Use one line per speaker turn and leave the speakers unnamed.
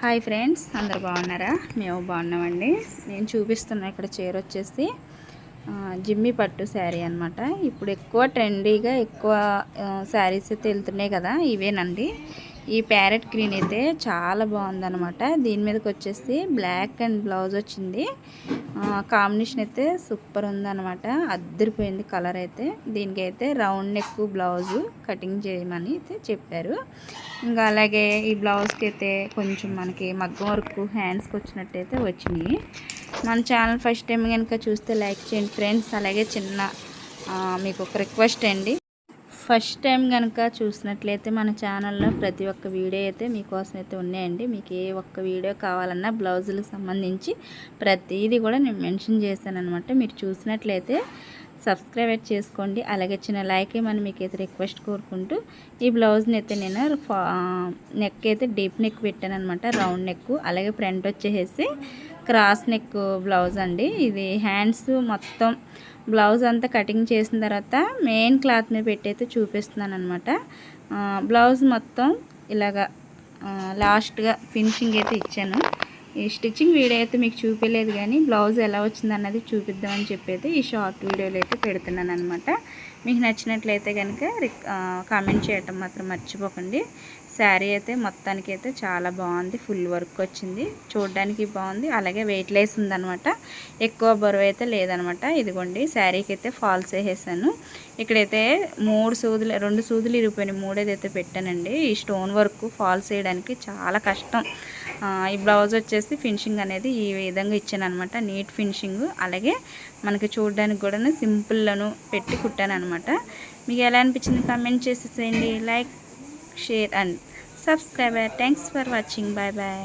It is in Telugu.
హాయ్ ఫ్రెండ్స్ అందరు బాగున్నారా? మేము బాగున్నామండి. నేను చూపిస్తున్నా ఇక్కడ చీర వచ్చేసి జిమ్మి పట్టు శారీ అనమాట ఇప్పుడు ఎక్కువ ట్రెండీగా ఎక్కువ శారీస్ అయితే వెళ్తున్నాయి కదా ఇవేనండి. ఈ ప్యారెట్ గ్రీన్ అయితే చాలా బాగుందనమాట దీని మీదకి వచ్చేసి బ్లాక్ అండ్ బ్లౌజ్ వచ్చింది. కాంబినేషన్ అయితే సూపర్ ఉందనమాట అద్దరిపోయింది కలర్ అయితే. దీనికి అయితే రౌండ్ నెక్ బ్లౌజు కటింగ్ చేయమని అయితే చెప్పారు. ఇంకా అలాగే ఈ బ్లౌజ్కి అయితే కొంచెం మనకి మగ్గం వర్క్ హ్యాండ్స్కి వచ్చినట్టయితే వచ్చినాయి. మన ఛానల్ ఫస్ట్ టైం కనుక చూస్తే లైక్ చేయండి ఫ్రెండ్స్. అలాగే చిన్న మీకు ఒక రిక్వెస్ట్ అండి. ఫస్ట్ టైం కనుక చూసినట్లయితే మన ఛానల్లో ప్రతి ఒక్క వీడియో అయితే మీకోసం అయితే ఉన్నాయండి. మీకు ఏ ఒక్క వీడియో కావాలన్నా బ్లౌజులకు సంబంధించి ప్రతిదీ కూడా నేను మెన్షన్ చేశాను అనమాట మీరు చూసినట్లయితే సబ్స్క్రైబ్ చేసుకోండి. అలాగే చిన్న లైక్ ఏమని మీకు అయితే రిక్వెస్ట్ కోరుకుంటూ ఈ బ్లౌజ్ని అయితే నేను నెక్ అయితే డీప్ నెక్ పెట్టాను అనమాట రౌండ్ నెక్ అలాగే ఫ్రంట్ వచ్చేసి క్రాస్ నెక్ బ్లౌజ్ అండి. ఇది హ్యాండ్స్ మొత్తం బ్లౌజ్ అంతా కటింగ్ చేసిన తర్వాత మెయిన్ క్లాత్ మీద పెట్టయితే చూపిస్తున్నాను అనమాట బ్లౌజ్ మొత్తం ఇలాగా లాస్ట్గా ఫినిషింగ్ అయితే ఇచ్చాను. ఈ స్టిచ్చింగ్ వీడియో అయితే మీకు చూపించలేదు కానీ బ్లౌజ్ ఎలా వచ్చింది అన్నది చూపిద్దామని చెప్పి అయితే ఈ షార్ట్ వీడియోలు అయితే పెడుతున్నాను అనమాట మీకు నచ్చినట్లయితే కనుక కామెంట్ చేయటం మాత్రం మర్చిపోకండి. శారీ అయితే మొత్తానికి అయితే చాలా బాగుంది. ఫుల్ వర్క్ వచ్చింది. చూడడానికి బాగుంది. అలాగే వెయిట్ లెస్ ఉందనమాట ఎక్కువ బరువు అయితే లేదనమాట ఇదిగోండి శారీకి అయితే ఫాల్స్ వేసేసాను. ఇక్కడైతే మూడు సూదులు రెండు సూదులు ఇరిగిపోయినాయి మూడేదైతే పెట్టానండి ఈ స్టోన్ వర్క్ ఫాల్స్ వేయడానికి చాలా కష్టం. ఈ బ్లౌజ్ వచ్చేసి ఫినిషింగ్ అనేది ఈ విధంగా ఇచ్చాను అనమాట నీట్ ఫినిషింగ్. అలాగే మనకి చూడడానికి కూడా సింపుల్లను పెట్టి కుట్టాను అనమాట మీకు ఎలా అనిపించింది కామెంట్ చేసేసేయండి like share and subscriber. Thanks for watching bye bye